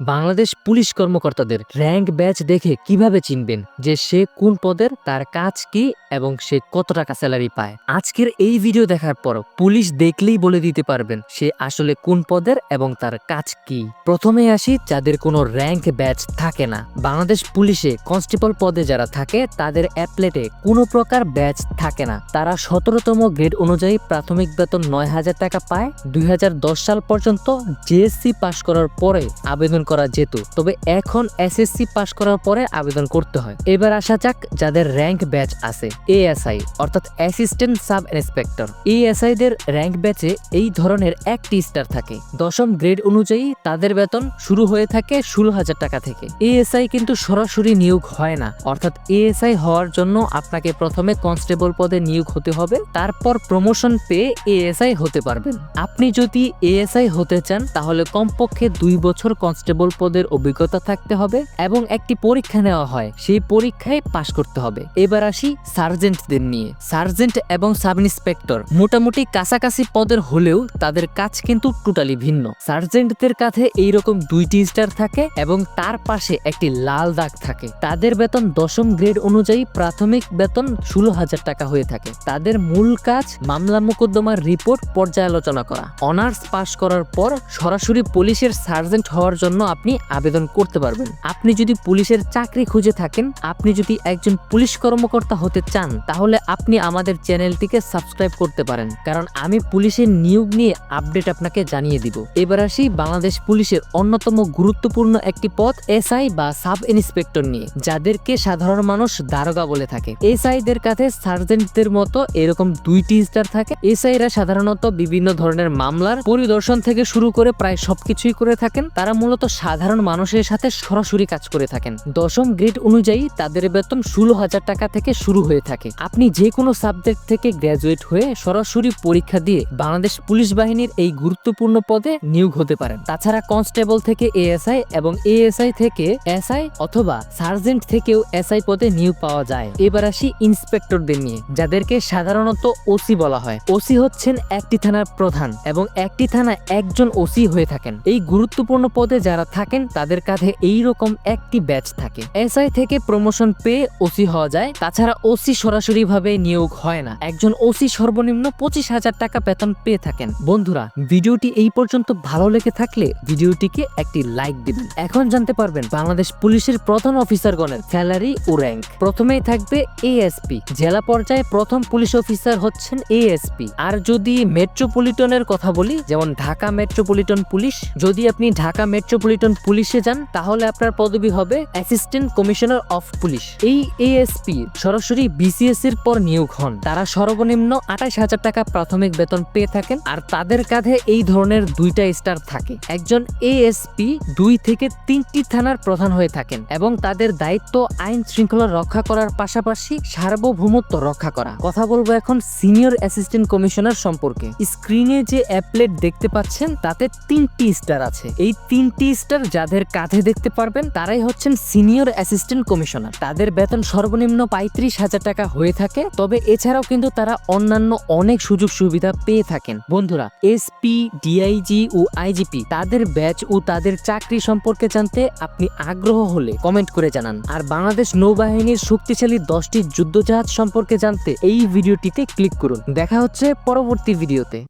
Bangladesh police কর্মকর্তাদের rank badge দেখে কীভাবে চিনবেন যে সে কোন পদের, তার কাজ কি এবং সে কত টাকা স্যালারি পায়? আজকের এই ভিডিও দেখার পর পুলিশ দেখলেই বলে দিতে পারবেন সে আসলে কোন পদের এবং তার কাজ কি। প্রথমে আসি যাদের কোনো র্যাঙ্ক ব্যাচ থাকে না। বাংলাদেশ পুলিশে কনস্টেবল পদে যারা থাকে, তাদের অ্যাপলেটে কোনো প্রকার ব্যাচ থাকে না। তারা সতেরোতম গ্রেড অনুযায়ী প্রাথমিক বেতন নয় হাজার টাকা পায়। দুই হাজার দশ সাল পর্যন্ত জেএসসি পাশ করার পরে আবেদন করা যেত, তবে এখন এসএসসি পাশ করার পরে আবেদন করতে হয়। এবার আসা যাক যাদের র্যাঙ্ক ব্যাচ আছে এএসআই অর্থাৎ অ্যাসিস্ট্যান্ট সাব ইন্সপেক্টর এএসআই দের র্যাঙ্ক ব্যাচে এই ধরনের একটি স্টার থাকে। দশম গ্রেড অনুযায়ী তাদের বেতন শুরু হয়ে থাকে ষোলো হাজার টাকা থেকে। এএসআই কিন্তু সরাসরি নিয়োগ হয় না, অর্থাৎ এএসআই হওয়ার জন্য আপনাকে প্রথমে কনস্টেবল পদে নিয়োগ হতে হবে, তারপর প্রমোশন পেয়ে এএসআই হতে পারবেন। আপনি যদি এএসআই হতে চান, তাহলে কমপক্ষে দুই বছর কনস্টেবল পদের অভিজ্ঞতা থাকতে হবে এবং একটি পরীক্ষা নেওয়া হয়। সেই পরীক্ষায় পাশ করতে হবে। এবার আসি সার্জেন্টদের নিয়ে। সার্জেন্ট এবং সাব ইন্সপেক্টর মোটামুটি কাছাকাছি পদের হলেও তাদের কাজ কিন্তু টোটালি ভিন্ন। সার্জেন্টদের কাছে এইরকম দুইটি স্টার থাকে এবং তার পাশে একটি লাল দাগ থাকে। তাদের বেতন দশম গ্রেড অনুযায়ী প্রাথমিক বেতন ষোলো হাজার টাকা হয়ে থাকে। তাদের মূল কাজ মামলা মোকদ্দমার রিপোর্ট পর্যালোচনা করা। অনার্স পাশ করার পর সরাসরি পুলিশের সার্জেন্ট হওয়ার জন্য আপনি আবেদন করতে পারবেন। আপনি যদি পুলিশের চাকরি খুঁজে থাকেন, আপনি যদি একজন পুলিশ কর্মকর্তা হতে চান, তাহলে আপনি আমাদের চ্যানেলটিকে সাবস্ক্রাইব করতে পারেন। কারণ আমি পুলিশের নিয়োগ নিয়ে আপডেট আপনাকে জানিয়ে দিব। এবার আসি বাংলাদেশ পুলিশের অন্যতম গুরুত্বপূর্ণ একটি পদ এসআই বা সাব ইন্সপেক্টর নিয়ে, যাদেরকে সাধারণ মানুষ দারোগা বলে থাকে। এসআইদের কাছে সার্জেন্টদের মতো এরকম দুইটি স্টার থাকে। এসআইরা সাধারণত বিভিন্ন ধরনের মামলার পরিদর্শন থেকে শুরু করে প্রায় সবকিছুই করে থাকেন। তারা মূলত সাধারণ মানুষের সাথে সরাসরি কাজ করে থাকেন। দশম গ্রেড অনুযায়ী তাদের বেতন ষোলো হাজার টাকা থেকে শুরু হয়ে থাকে। আপনি যে কোনো সাবজেক্ট থেকে গ্র্যাজুয়েট হয়ে সরাসরি পরীক্ষা দিয়ে বাংলাদেশ পুলিশ বাহিনীর এই গুরুত্বপূর্ণ পদে নিয়োগ হতে পারেন। তাছাড়া কনস্টেবল থেকে এএসআই এবং এএসআই থেকে এসআই অথবা সার্জেন্ট থেকেও এসআই পদে নিয়োগ পাওয়া যায়। এবার আসি ইন্সপেক্টরদের নিয়ে, যাদেরকে সাধারণত ওসি বলা হয়। ওসি হচ্ছেন একটি থানার প্রধান এবং একটি থানা একজন ওসি হয়ে থাকেন। এই গুরুত্বপূর্ণ পদে যারা থাকেন, তাদের কাঁধে এই রকম একটি ব্যাচ থাকে। এসআই থেকে প্রমোশন পেয়ে ওসি হওয়া যায়। তাছাড়া ওসি সরাসরি ভাবে নিয়োগ হয় না। একজন ওসি সর্বনিম্ন পঁচিশ হাজার টাকা বেতন পেয়ে থাকেন। বন্ধুরা, ভিডিওটি এই পর্যন্ত ভালো লেগে থাকলে ভিডিওটিকে একটি লাইক দিবেন। এখন জানতে পারবেন বাংলাদেশ পুলিশের প্রধান অফিসারগণের স্যালারি ও র্যাঙ্ক। প্রথমেই থাকবে এএসপি। জেলা পর্যায়ে প্রথম পুলিশ অফিসার হচ্ছেন এএসপি। আর যদি মেট্রোপলিটনের কথা বলি, যেমন ঢাকা মেট্রোপলিটন পুলিশ, যদি আপনি ঢাকা মেট্রোপলিটন পুলিশে যান, তাহলে আপনার পদবি হবে অ্যাসিস্ট্যান্ট কমিশনার অফ পুলিশ। এই এএসপি সরাসরি বিসিএস এর পর নিয়োগ হন। তারা সর্বনিম্ন আঠাশ হাজার টাকা প্রাথমিক বেতন পেয়ে থাকেন, আর তাদের কাঁধে এই ধরনের দুইটা স্টার থাকে। একজন এএসপি দুই থেকে তিনটি থানার প্রধান হয়ে থাকেন এবং তাদের দায়িত্ব আইন শৃঙ্খলা রক্ষা করার পাশাপাশি সার্বভৌমত্ব রক্ষা করা। কথা বলব এখন সিনিয়র অ্যাসিস্ট্যান্ট কমিশনার সম্পর্কে। স্ক্রিনে যে অ্যাপলেট দেখতে পাচ্ছেন, তাতে তিনটি স্টার আছে। এই তিনটি স্টার যাদের কাঁধে দেখতে পারবেন, তারাই হচ্ছেন সিনিয়র অ্যাসিস্ট্যান্ট কমিশনার তাদের বেতন সর্বনিম্ন পঁয়ত্রিশ হাজার টাকা হয়ে থাকে, তবে এছাড়াও কিন্তু তারা অন্যান্য অনেক সুযোগ সুবিধা পেয়ে থাকেন। বন্ধুরা এসপি ডিআইজি ও আইজিপি তাদের ব্যাচ ও তাদের চাকরি সম্পর্কে জানতে আপনি আগ্রহ হলে কমেন্ট করে জানান। আর বাংলাদেশ নৌবাহিনীর শক্তিশালী দশটি যুদ্ধজাহাজ সম্পর্কে জানতে এই ভিডিওটিতে ক্লিক করুন। দেখা হচ্ছে পরবর্তী ভিডিওতে।